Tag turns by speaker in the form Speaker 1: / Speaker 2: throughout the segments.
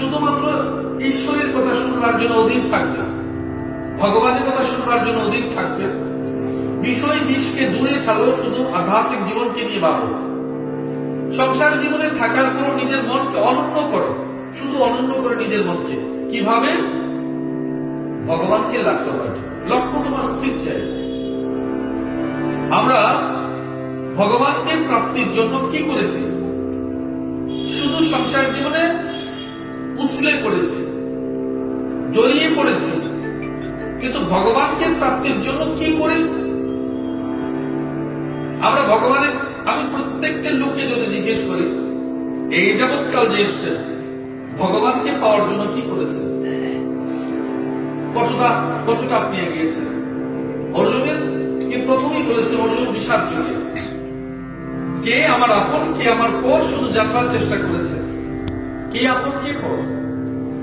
Speaker 1: শুধুমাত্র ঈশ্বরের কথা শুনবার জন্য অধীন থাকবে। ভগবানের কথা শুনবার জন্য অধীন থাকবে। বিষয় বিষকে দূরে ছাড়ো, শুধু আধ্যাত্মিক জীবনকে নিয়ে ভাবো। সংসার জীবনে থাকার পর নিজের মনকে অনন্য করো। শুধু অনন্য করে নিজের মনকে। কীভাবে? ভগবানকে করবার জন্য। লক্ষ্য তোমার স্থির চাই। আমরা ভগবানকে প্রাপ্তির জন্য কি করেছি? শুধু সংসার জীবনে উছলে পড়েছি, জড়িয়ে পড়েছি। কিন্তু ভগবানকে প্রাপ্তির জন্য কি করি? আমরা ভগবানের, আমি প্রত্যেকটা লোককে যদি জিজ্ঞেস করি, এই যাবৎকাল যে এসছে, ভগবানকে পাওয়ার জন্য কি করেছে? কতটা কতটা আপনি এগিয়েছেন অর্জুনের, কে প্রথমেই বলেছে, অর্জুন বিষাদ যুগে কে আমার আপন, কে আমার পর, শুধু জানবার চেষ্টা করেছে। কে আপন, কে পর?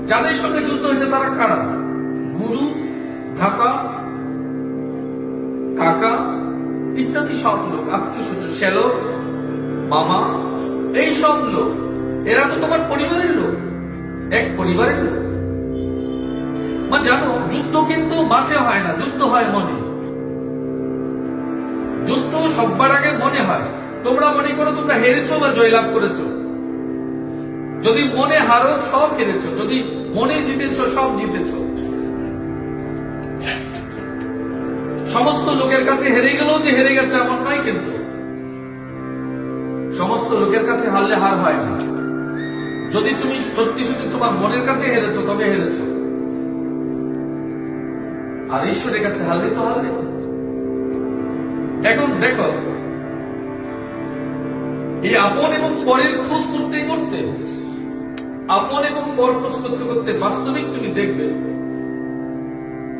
Speaker 1: যাদের সঙ্গে যুদ্ধ হয়েছে, তারা কারা? গুরু ভ্রাতা কাকা ইত্যাদি সব লোক, আত্মীয় স্বজন শ্যালক মামা, এই সব লোক। এরা তো তোমার পরিবারের লোক, এক পরিবারের লোক। মা, জানো, যুদ্ধ কিন্তু মাঠে হয় না, যুদ্ধ হয় মনে। যুদ্ধ সব্বার আগে মনে হয়। তোমরা মনে করো তোমরা হেরেছো বা জয়লাভ করেছ। যদি মনে হারো, সব হেরেছো। যদি মনে জিতেছো, সব জিতেছো। সমস্ত লোকের কাছে হেরে গেলেও যে হেরে গেছে, এমন নয় কিন্তু। সমস্ত লোকের কাছে হারলে হার হয় না। যদি তুমি সত্যি সত্যি তোমার মনের কাছে হেরেছো, তবে হেরেছো। আর ঈশ্বরের কাছে হারলে তো হারলে। এখন দেখো, এই আপন এবং পরের খোঁজ করতে করতে আপন এবং পর করতে করতে বাস্তবিক তুমি দেখবে।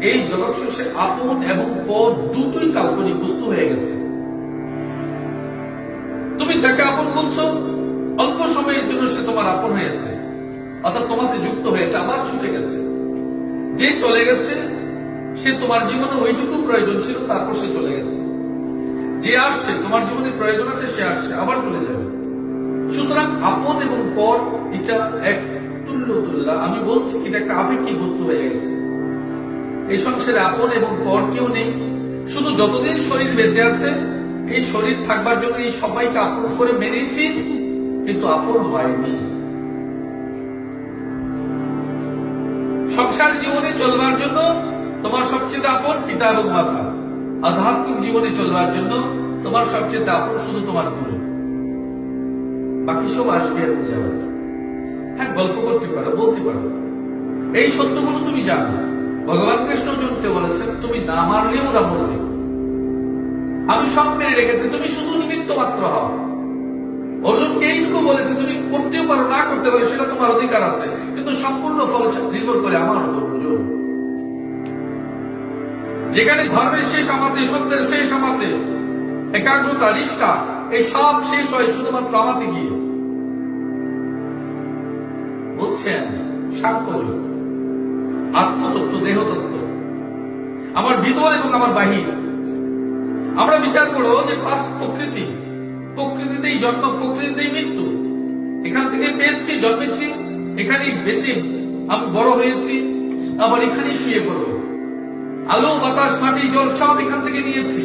Speaker 1: এই জগৎ সংসারে আপন এবং পর দুটোই কাল্পনিক বস্তু হয়ে গেছে। তুমি যাকে আপন বলছো, অল্প সময়ের জন্য সে তোমার আপন হয়েছে। অর্থাৎ তোমাতে যুক্ত হয়েছে, আবার ছুটে গেছে। যে চলে গেছে, সে তোমার জীবনে ওইটুকু প্রয়োজন ছিল, তারপর সে চলে গেছে। যে আসছে, তোমার জীবনে প্রয়োজন আছে, সে আসছে, আবার চলে যাবে। সুতরাং আপন এবং পর এটা এক তুল্য তুল্লা আমি বলছি এটা একটা আবেগিক বস্তু হয়ে গেছে। এই সংসারে আপন এবং পর কেউ নেই। শুধু যতদিন শরীর বেঁচে আছে, এই শরীর থাকবার জন্য এই সবাইকে আপন করে কিন্তু আপন হয়নি। সংসার জীবনে চলবার জন্য তোমার সবচেয়ে আপন পিতা এবং মাতা। আধ্যাত্মিক জীবনে চলবার জন্য তোমার সবচেয়ে আপন শুধু তোমার গুরু। বাকি সব আসবে এবং যাবে হ্যাঁ গল্প করতে পারো, বলতে পারো। এই সত্যগুলো তুমি জানো। ভগবান কৃষ্ণ অর্জুনকে বলেছেন, তুমি না মারলেও ওরা মরবে আমি সব মেরে রেখেছি, তুমি শুধু নিমিত্ত মাত্র হও। অর্জুনকে এইটুকু বলেছে, তুমি করতেও পারো, না করতে পারো, সেটা তোমার অধিকার আছে। কিন্তু সম্পূর্ণ ফল নির্ভর করে আমার উপর অর্জুন। যেখানে ধর্মের শেষ আমাতে, সত্যের শেষ আমাতে, একাগ্রতা, নিষ্ঠা এই সব শেষ হয় শুধুমাত্র আমাতে গিয়ে। বুঝছেন সাক্ষ্যযুগ, আত্মতত্ত্ব, দেহতত্ত্ব। আমার ভিতর এবং আমার বাহির। আমরা বিচার করো যে পাঁচ প্রকৃতি, প্রকৃতিতেই জন্ম, প্রকৃতিতেই মৃত্যু। এখান থেকে পেয়েছি, জন্মেছি, এখানেই বেঁচে আমি বড় হয়েছি, আবার এখানেই শুয়ে পড়ব। আলো, বাতাস, মাটি, জল সব এখান থেকে নিয়েছি।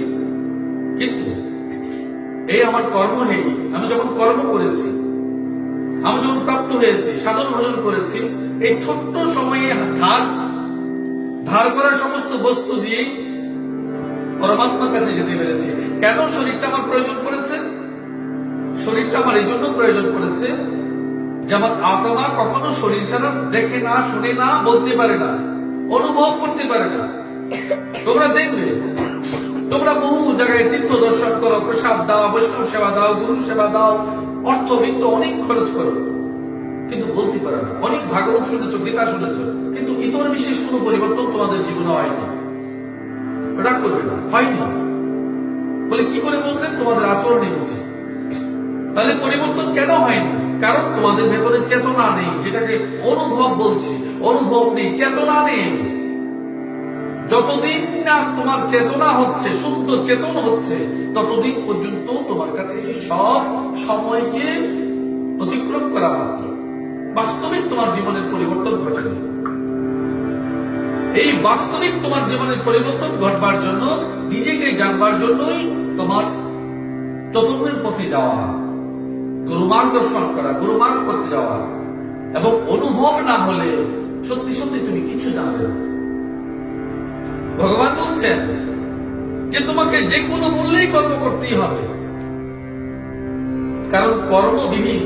Speaker 1: কিন্তু এই আমার কর্ম নেই আমি যখন কর্ম করেছি আমি যখন প্রাপ্ত হয়েছি, সাধন ভজন করেছি, এই ছোট্ট সময়ে ধার ধার করা সমস্ত বস্তু দিয়েই পরমাত্মার কাছে যেতে পেরেছি। কেন শরীরটা আমার প্রয়োজন পড়েছে? শরীরটা আমার এই জন্য প্রয়োজন পড়েছে যে আমার আত্মা কখনো শরীর ছাড়া দেখে না, শুনে না, বলতে পারে না, অনুভব করতে পারে না। তোমরা দেখবে, তোমরা বহু জায়গায় তীর্থ দর্শন করো, প্রসাদ দাও, বৈষ্ণব সেবা দাও, গুরু সেবা দাও অর্থ, বিত্ত অনেক খরচ করো। কিন্তু বলতে পারে না। অনেক ভাগবত শুনেছ, গীতা শুনেছ, কিন্তু ইতর বিশেষ কোনো পরিবর্তন তোমাদের জীবনে হয়নি। রাগ করবে না। হয়নি। বলে কি করে বুঝলেন? তোমাদের আচরণে বুঝি। তাহলে পরিবর্তন কেন হয়নি? কারণ তোমাদের ভেতরে চেতনা নেই, যেটাকে অনুভব বলছি। অনুভব নেই, চেতনা নেই। যতদিন না তোমার চেতনা হচ্ছে, শুদ্ধ চেতন হচ্ছে, ততদিন পর্যন্ত তোমার কাছে এই সব সময়কে অতিক্রম করা মাত্র। বাস্তবিক তোমার জীবনের পরিবর্তন ঘটাবে এই বাস্তবিক তোমার জীবনের পরিবর্তন ঘটবার জন্য, নিজেকে জানবার জন্যই তোমার চতুর্থের পথে যাওয়া, গুরুমার্গ দর্শন করা, গুরুমার্গ পথে যাওয়া। এবং অনুভব না হলে সত্যি সত্যি তুমি কিছু জানবে না। ভগবান বলছেন যে তোমাকে যে কোনো মূল্যেই কর্ম করতেই হবে। কারণ কর্মবিহীন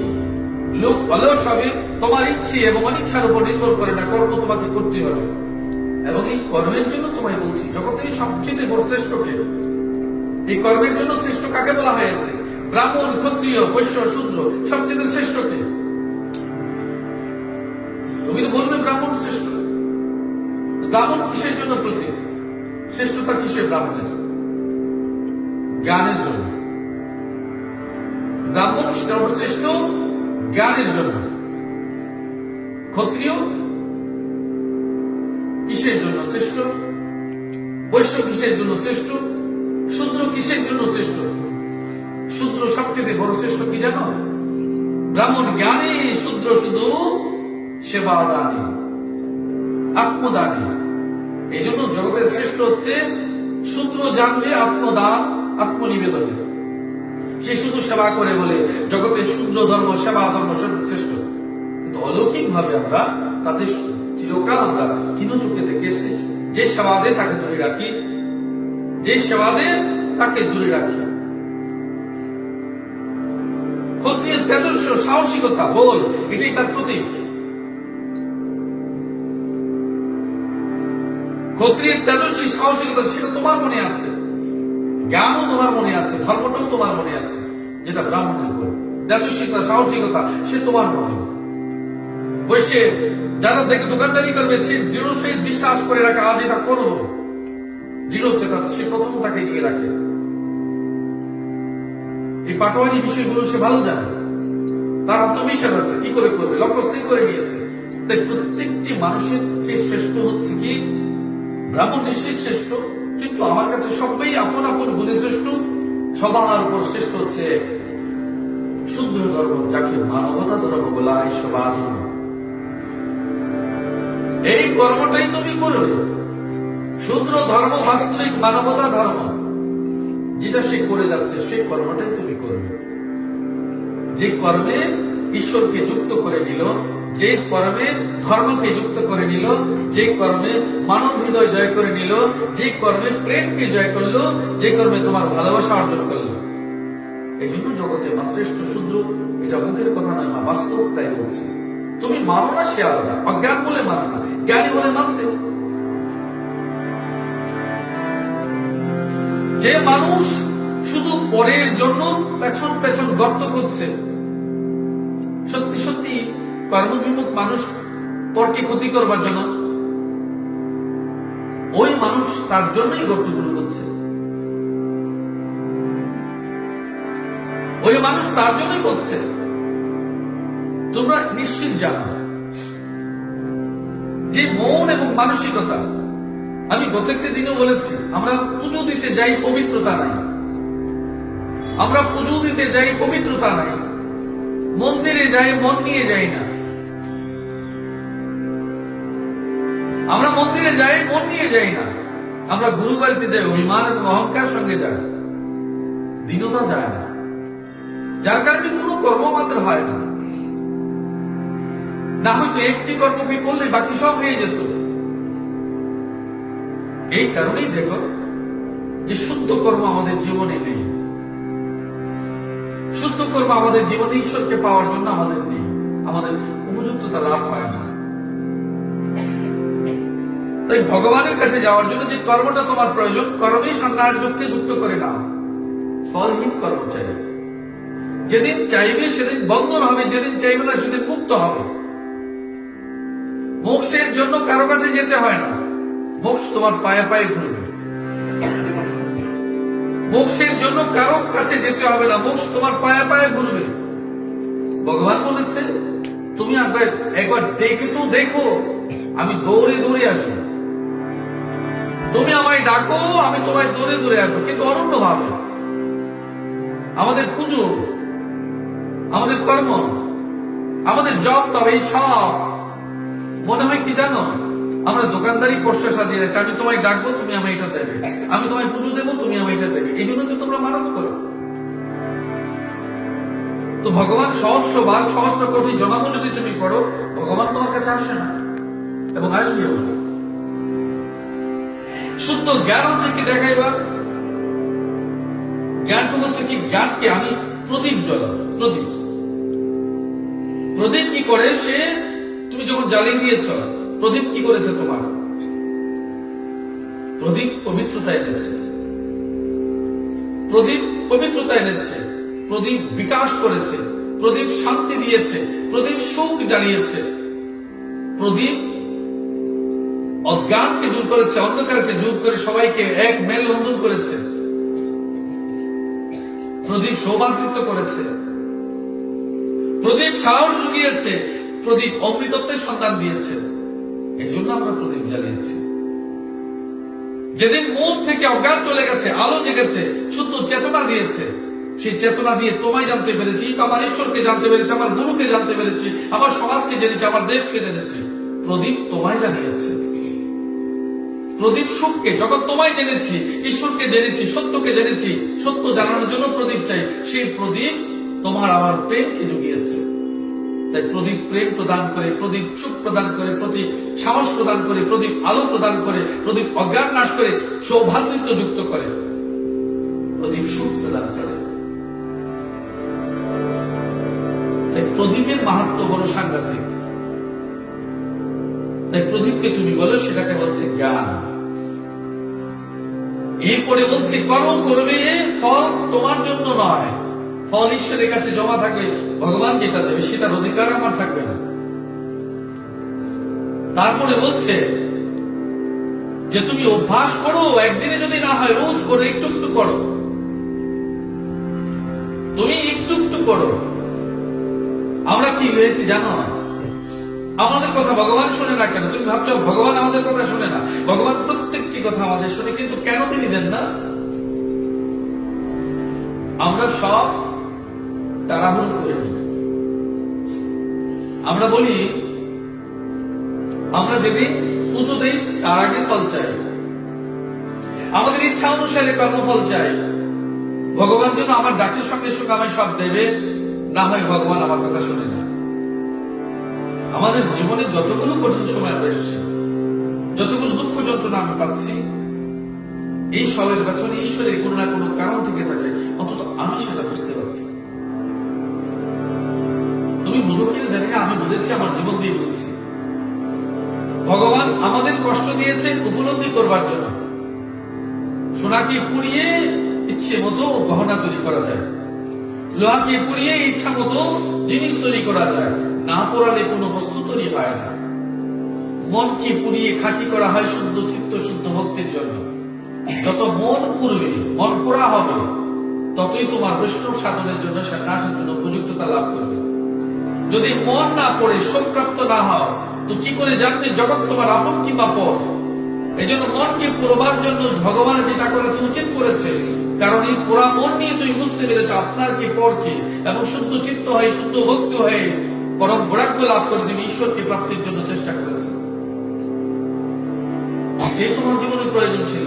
Speaker 1: লোক হলেও সবই তোমার ইচ্ছে এবং অনিচ্ছার উপর নির্ভর করে না, কর্ম তোমাকে করতে হবে। এবং এই কর্মের জন্য তোমায় বলছি জগতের সবচেয়ে বড় শ্রেষ্ঠকে এই কর্মের জন্য শ্রেষ্ঠ কাকে বলা হয়েছে? ব্রাহ্মণ, ক্ষত্রিয়, বৈশ্য, শূদ্র, সবচেয়ে শ্রেষ্ঠকে। তুমি তো বলবে ব্রাহ্মণ শ্রেষ্ঠ। ব্রাহ্মণ কিসের জন্য প্রতীক শ্রেষ্ঠতা কিসের ব্রাহ্মণের? জ্ঞানের জন্য। ব্রাহ্মণ সর্বশ্রেষ্ঠ জ্ঞানের জন্য। ক্ষত্রিয় কিসের জন্য শ্রেষ্ঠ? বৈশ্য কিসের জন্য শ্রেষ্ঠ? শূদ্র কিসের জন্য শ্রেষ্ঠ? শূদ্র সবচেয়ে বড় শ্রেষ্ঠ কি জানো? ব্রাহ্মণ জ্ঞানে, শূদ্র শুধু সেবা দানে আত্মদানে। এই জন্য জগতের শ্রেষ্ঠ হচ্ছে শূদ্র জানবে আত্মদান, আত্মনিবেদনে। সে শুধু সেবা করে বলে জগতের শূদ্র ধর্ম, সেবা ধর্ম শ্রেষ্ঠ। কিন্তু অলৌকিক ভাবে আমরা তাদের চিরকাল আমরা কিনো চোখে থেকে এসে যে সেবা দে, তাকে দূরে রাখি। যে সেবা দে, তাকে দূরে রাখি। ক্ষত্রিয়ের তেজস্ব, সাহসিকতা, বল, এটাই তার প্রতীক। ক্ষত্রিয়ের তেজস্বী সাহসিকতা সেটা তোমার মনে আছে। জ্ঞানও তোমার মনে আছে, ধর্মটাও তোমার মনে আছে, যেটা ব্রাহ্মণের গুণ তেজস্বিতা সাহসিকতা, সে তোমার মনে বসে যারা দেখে দোকানদারি করবে, সে দৃঢ় সে বিশ্বাস করে রাখে, আজ এটা করব দৃঢ় চেতা, সে প্রথম তাকে নিয়ে রাখে। এই পাটোয়ারি বিষয়গুলো সে ভালো জানে। তার আত্মবিশ্বাস আছে, কি করে করবে? লক্ষ্য স্থির করে নিয়েছে। তাই প্রত্যেকটি মানুষের যে শ্রেষ্ঠ হচ্ছে কি? ব্রাহ্মণ নিশ্চিত শ্রেষ্ঠ, কিন্তু আমার কাছে সবাই আপন আপন গুণে শ্রেষ্ঠ। সবার উপর শ্রেষ্ঠ হচ্ছে শুদ্ধ ধর্ম, যাকে মানবতা ধর্ম বলা হয় সবাধীন এই কর্মটাই তুমি করবে শুদ্র ধর্ম, বাস্তবিক মানবতা ধর্ম, যেটা সে করে যাচ্ছে সেই কর্মটাই তুমি করবে। যে কর্মে ঈশ্বরকে যুক্ত করে নিল যে কর্মে ধর্মকে যুক্ত করে নিল, যে কর্মে মানব হৃদয় জয় করে নিল, যে কর্মে প্রেমকে জয় করল, যে কর্মে তোমার ভালোবাসা অর্জন করল। এই জন্য জগতে মা শ্রেষ্ঠ শুদ্ধ, এটা মুখের কথা নয়, মা বাস্তব তাই বলছি। তুমি মানো না সে আলাদা, অজ্ঞান বলে মানো না, জ্ঞানী বলে মানতে। যে মানুষ শুধু পরের জন্য পেছন পেছন গর্ত করছে সত্যি সত্যি কর্মবিমুখ মানুষ পরকে ক্ষতি করবার জন্য, ওই মানুষ তার জন্যই গর্তগুলো করছে। ওই মানুষ তার জন্যই করছে তোমরা নিশ্চিত জানো, যে মন এবং মানসিকতা, আমি গত একটি দিনও বলেছি, আমরা পুজো দিতে যাই পবিত্রতা নাই। আমরা পুজো দিতে যাই পবিত্রতা নাই। মন্দিরে যাই, মন নিয়ে যাই না। আমরা মন্দিরে যাই, মন নিয়ে যাই না। আমরা গুরু বাড়িতে যাই অভিমান এবং অহংকার সঙ্গে যাই দীনতা যায় না। যার কারণে কোনো কর্ম আমাদের হয় না। না হয়তো একটি কর্মকে করলে বাকি সব হয়ে যেত। এই কারণেই দেখো যে শুদ্ধ কর্ম আমাদের জীবনে নেই। শুদ্ধ কর্ম আমাদের জীবনে ঈশ্বরকে পাওয়ার জন্য আমাদের নেই। আমাদের উপযুক্ততা লাভ হয় না। তাই ভগবানের কাছে যাওয়ার জন্য যে কর্মটা তোমার প্রয়োজন, কর্মেই সন্ন্যাসযোগকে যুক্ত করে নাও। ফলহীন কর্ম চাই যেদিন চাইবে সেদিন বন্ধন হবে, যেদিন চাইবে না সেদিন মুক্ত হবে। মোক্ষের জন্য কারও কাছে যেতে হয় না। মোক্ষ তোমার পায়ে পায়ে ঘুরবে। মোক্ষের জন্য কারও কাছে যেতে হবে না। মোক্ষ তোমার পায়ে পায়ে ঘুরবে। ভগবান বলেছে, তুমি একবার একবার ডেকে তো দেখো। আমি দৌড়ে দৌড়ে আসব। তুমি আমায় ডাকো, আমি তোমায় দৌড়ে দৌড়ে আসব। কিন্তু অনন্য ভাবে। আমাদের পুজো, আমাদের কর্ম, আমাদের জব তবে এই সব। মনে হয় কি জানো? আমরা দোকানদারি পোস্টার সাজিয়ে রেখেছি। আমি তোমায় ডাকবো, তুমি আমায় এটা দেবে। আমি তোমায় পুজো দেবো, তুমি আমায় এটা দেবে। এই জন্য তো তোমরা মানত করো। তো ভগবান সহস্র বার, সহস্র কোটি জন্ম যদি তুমি করো, ভগবান তোমার কাছে আসে না। এবং আসবে না। শুদ্ধ জ্ঞান হচ্ছে কি দেখাইবা জ্ঞানটুকু হচ্ছে কি জ্ঞানকে আমি প্রদীপ জ্বল প্রদীপ। প্রদীপ কি করে? সে তুমি যখন জ্বালিয়ে দিয়েছ, প্রদীপ কি করেছে তোমার? প্রদীপ পবিত্রতা এনেছে। প্রদীপ পবিত্রতা এনেছে। প্রদীপ বিকাশ করেছে। প্রদীপ শান্তি দিয়েছে। প্রদীপ সুখ জ্বালিয়েছে। প্রদীপ অজ্ঞানকে দূর করেছে অন্ধকারকে দূর করে সবাইকে এক মেল বন্ধন করেছে প্রদীপ সৌভাতৃত্ব করেছে প্রদীপ সাহস জুগিয়েছে প্রদীপ অমৃতত্বের সন্তান দিয়েছে। এই জন্য আমরা প্রদীপ জ্বালিয়েছি। যেদিন মন থেকে অজ্ঞান চলে গেছে, আলো জেগেছে, শুদ্ধ চেতনা দিয়েছে। সেই চেতনা দিয়ে তোমায় জানতে পেরেছি, আমার ঈশ্বরকে জানতে পেরেছি, আমার গুরুকে জানতে পেরেছি, আমার সমাজকে জেনেছি, আমার দেশকে জেনেছি। প্রদীপ তোমায় জানিয়েছে। প্রদীপ সুখকে, যখন তোমায় জেনেছি, ঈশ্বরকে জেনেছি, সত্যকে জেনেছি, সত্য জানানোর জন্য প্রদীপ চাই, সেই প্রদীপ তোমার আমার প্রেমকে জুগিয়েছে। তাই প্রদীপ প্রেম প্রদান করে, প্রদীপ সুখ প্রদান করে, প্রদীপ সাহস প্রদান করে, প্রদীপ আলো প্রদান করে, প্রদীপ অজ্ঞান নাশ করে, সৌভাতৃত্ব যুক্ত করে, প্রদীপ সুখ প্রদান করে। তাই প্রদীপের মাহাত্ম বড় সাংঘাতিক। তাই প্রদীপকে তুমি বলো, সেটাকে বলছে জ্ঞান। এরপরে বলছে কর্ম করবে ফল তোমার জন্য নয়। ফল ঈশ্বরের কাছে জমা থাকবে, ভগবান যেটা দেবে সেটার অধিকার আমার থাকবে না। তারপরে বলছে যে, তুমি অভ্যাস করো, একদিনে যদি না হয় রোজ করো, একটু একটু করো। তুমি একটু একটু করো। আমরা কি হয়েছি জানো? আমাদের কথা ভগবান শুনে না কেন? তুমি ভাবছ ভগবান আমাদের কথা শুনে না? ভগবান প্রত্যেকটি কথা আমাদের শুনে, কিন্তু কেন তিনি দেন না? আমরা সব তাড়াহুড়ো করে নিই। আমরা বলি, আমরা যেদিন পুজো দিই, তার আগে ফল চাই। আমাদের ইচ্ছা অনুসারে কর্মফল চাই। ভগবান যেন আমার ডাকের সঙ্গে সঙ্গে আমায় সব দেবে, না হয় ভগবান আমার কথা শুনে না। আমাদের জীবনে যতগুলো কঠিন সময় আমরা এসেছি, যতগুলো দুঃখ যন্ত্রণা আমি পাচ্ছি, এই সবের পেছনে ঈশ্বরের কোনো না কোনো কারণ থেকে থাকে। অন্তত আমি সেটা বুঝতে পারছি। তুমি বুঝো কিনা জানি না, আমি বুঝেছি, আমার জীবন দিয়ে বুঝেছি। ভগবান আমাদের কষ্ট দিয়েছেন উপলব্ধি করবার জন্য। সোনাকে পুড়িয়ে ইচ্ছে মতো গহনা তৈরি করা যায়। লোহাকে পুড়িয়ে ইচ্ছা মতো জিনিস তৈরি করা যায়। না পোড়ালে কোনো বস্তু তৈরি হয় না। মনকে পুড়িয়ে খাঁটি করা হয় শুদ্ধ চিত্ত, শুদ্ধ ভক্তির জন্য। যত মন পুড়বে, মন পোড়া হবে, ততই তোমার বৈষ্ণব সাধনের জন্য সন্ন্যাসের জন্য উপযুক্ততা লাভ করবে। যদি মন না পড়ে, শোকপ্রাপ্ত না হও, তো কি করে জানবে জগৎ তোমার আপন কিংবা পর? এই জন্য মনকে পুরবার জন্য ভগবান যেটা করেছে, উচিত করেছে। কারণ এই পুরা মন নিয়ে তুমি বুঝতে পেরেছ আপনার কি পর কি। এবং শুদ্ধ চিত্ত হয়ে, শুদ্ধ ভক্ত হয়ে পরম লাভ করে তুমি ঈশ্বরকে প্রাপ্তির জন্য চেষ্টা করেছে এই তোমার জীবনে প্রয়োজন ছিল।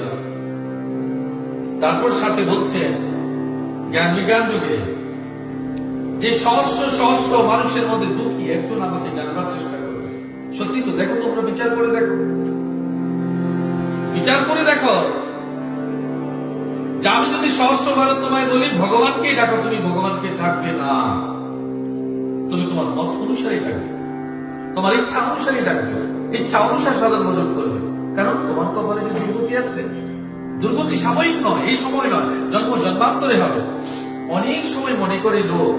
Speaker 1: তারপর সাথে বলছে, জ্ঞান বিজ্ঞান যুগে যে সহস্র সহস্র মানুষের মধ্যে দুঃখী একজন আমাকে জানবার চেষ্টা করবে? সত্যি তো দেখো, তোমরা বিচার করে দেখো। বিচার করে দেখো। যে আমি যদি সহস্র ভারত তোমায় বলি ভগবানকে ডাকো, তুমি ভগবানকে ডাকবে না। তুমি তোমার মত অনুসারে ডাকবে তোমার ইচ্ছা অনুসারে ডাকবে ইচ্ছা অনুসার সাধন ভোজন করবে। কারণ তোমার কপালে যে দুর্গতি আছে। দুর্গতি সাময়িক নয়, এই সময় নয়। জন্ম জন্মান্তরে হবে। অনেক সময় মনে করে লোক,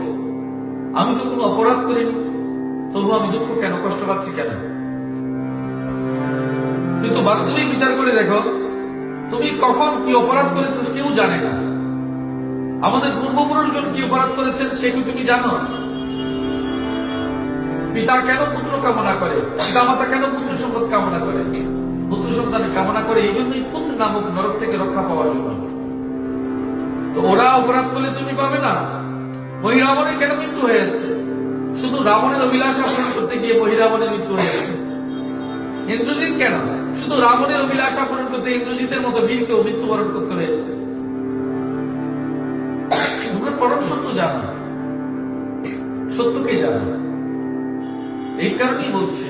Speaker 1: আমি তো কোনো অপরাধ করিনি। তবু আমি দুঃখ কেন, কষ্ট পাচ্ছি কেন? কিন্তু বাস্তবিক বিচার করে দেখো, তুমি কখন কি অপরাধ করেছ কেউ জানে না। আমাদের পূর্বপুরুষগণ কি অপরাধ করেছেন সেগুলো তুমি জানো? পিতা কেন পুত্র কামনা করে? পিতা মাতা কেন পুত্র সম্পদ কামনা করে? পুত্র সন্তান কামনা করে এই জন্যই পুত্র নামক নরক থেকে রক্ষা পাওয়ার জন্য। তো ওরা অপরাধ করলে তুমি পাবে না। বহিরাবণের কেন মৃত্যু হয়েছে? শুধু রাবণের অভিলাষ আপন করতে গিয়ে বহিরাবণের মৃত্যু হয়েছে। ইন্দ্রজিৎ কেন? শুধু রাবণের অভিলাষ আপন করতে ইন্দ্রজিতের মতো বীরকে মৃত্যুবরণ করতে হয়েছে। তোমরা পরম সত্য জানা। সত্যকে জানা। এই কারণেই বলছে